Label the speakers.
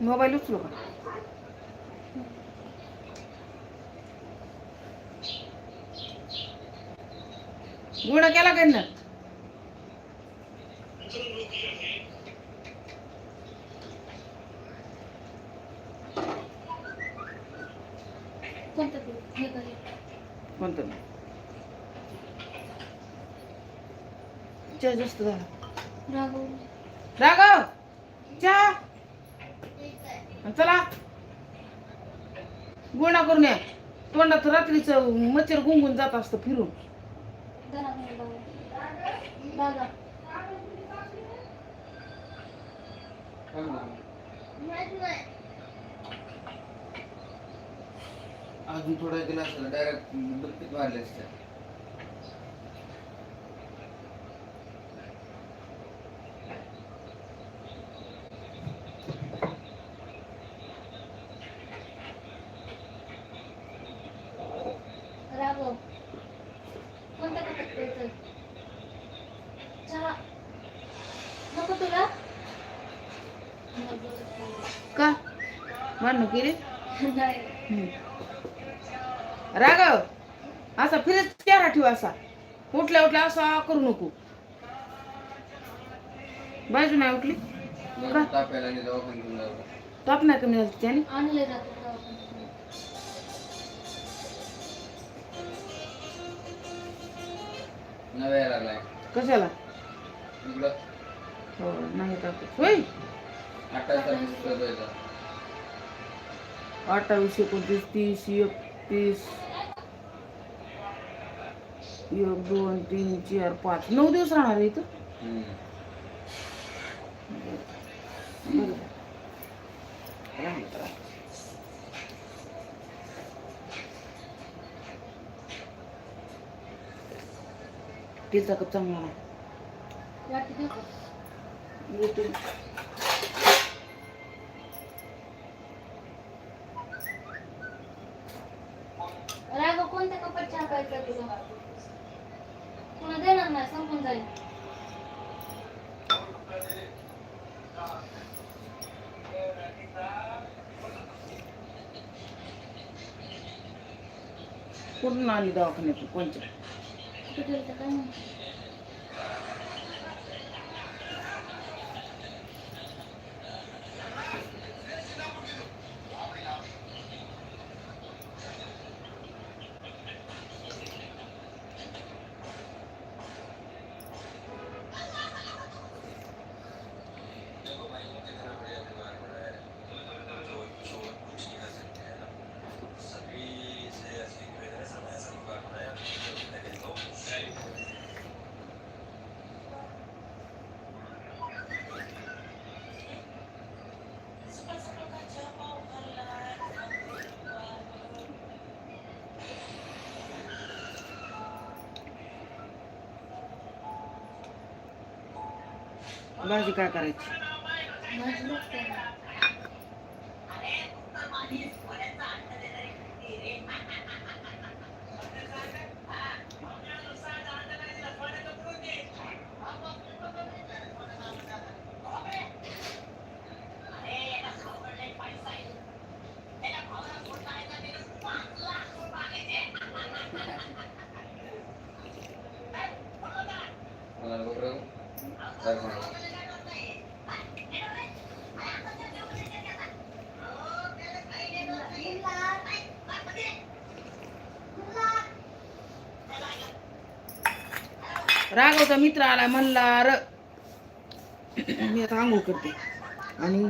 Speaker 1: Mobile उचलू का? गुण केला काय ना
Speaker 2: कोणतं
Speaker 1: चहा जास्त झाला.
Speaker 2: राघव.
Speaker 1: राघव चहा? चला. गुणा करून या तोंडात रात्रीचं मच्छर गुंगून जात असतं फिरून.
Speaker 2: नाही
Speaker 3: अजून थोडा गेला असेल डायरेक्ट बत्तीस मारले असते
Speaker 2: राघव कोणत्या कपात प्यायचं चहा नको तुला
Speaker 1: का मान्य केली. राघव असा फिरत चेहरा ठेव असा? उठल्या उठल्या असा करू नको. बाजू नाही उठली? ताप नाही कमी झाली त्याने कशाला? हो नाही ताप होय.
Speaker 3: अठ्ठावीस
Speaker 1: एकोणतीस तीस एकतीस एक दोन तीन चार पाच. नऊ दिवस राहणार इथं. तिचा कप चांगला नाही
Speaker 2: वाटी देऊ का?
Speaker 1: येतो.
Speaker 2: राघव कोणत्या कपात चहा प्यायचा तुला तुला देणार नाही संपून जाईल.
Speaker 1: कुठून आली दवाखान्यातून? कोणच्या?
Speaker 2: कुठे काय माहिती?
Speaker 1: બાજુ કા કરે
Speaker 2: છે Gracias. काय
Speaker 1: राघवचा मित्र आला म्हणला र मी आता आंघोळ करते. आणि